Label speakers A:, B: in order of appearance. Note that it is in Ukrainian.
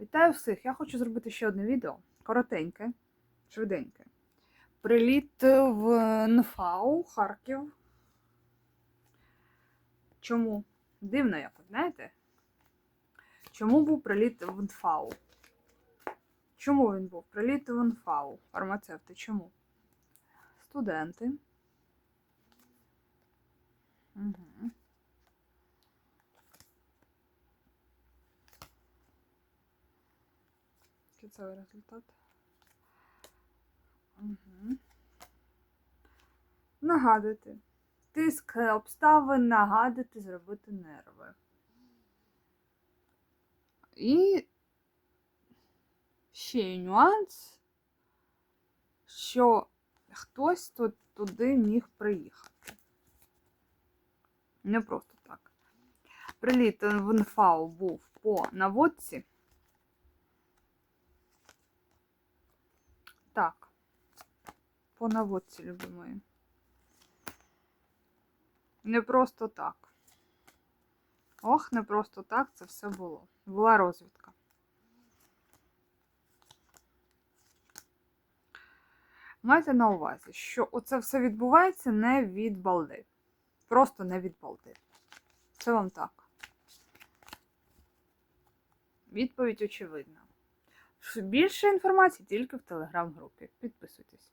A: Вітаю всіх! Я хочу зробити ще одне відео. Коротеньке, швиденьке. Приліт в НФАУ, Харків. Чому? Дивно якось, знаєте? Чому був приліт в НФАУ? Чому він був? Приліт в НФАУ. Фармацевти. Чому? Студенти. Угу. Кінцевий результат. Угу. Нагадати. Тиск обставин, нагадати, зробити нерви. І ще є нюанс, що хтось тут туди міг приїхати. Не просто так. Приліт в НФАУ був по наводці. Так. По наводці, любимої. Не просто так. Ох, не просто так це все було. Була розвідка. Майте на увазі, що оце все відбувається не від балди. Просто не від балди. Це вам так. Відповідь очевидна. Більше інформації тільки в телеграм-групі. Підписуйтесь.